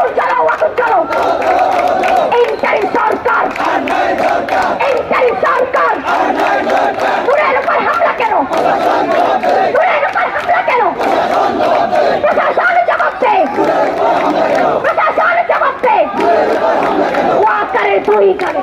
আগুন চালাও এখন চালাও ইন্টারিম সরকার। ইন্টারিম সরকার। পুরের উপর হামলা কেন? পুরের উপর হামলা কেন? প্রশাসন জবাব দে। প্রশাসন জবাব দে। ওয়াকারে তুই গালে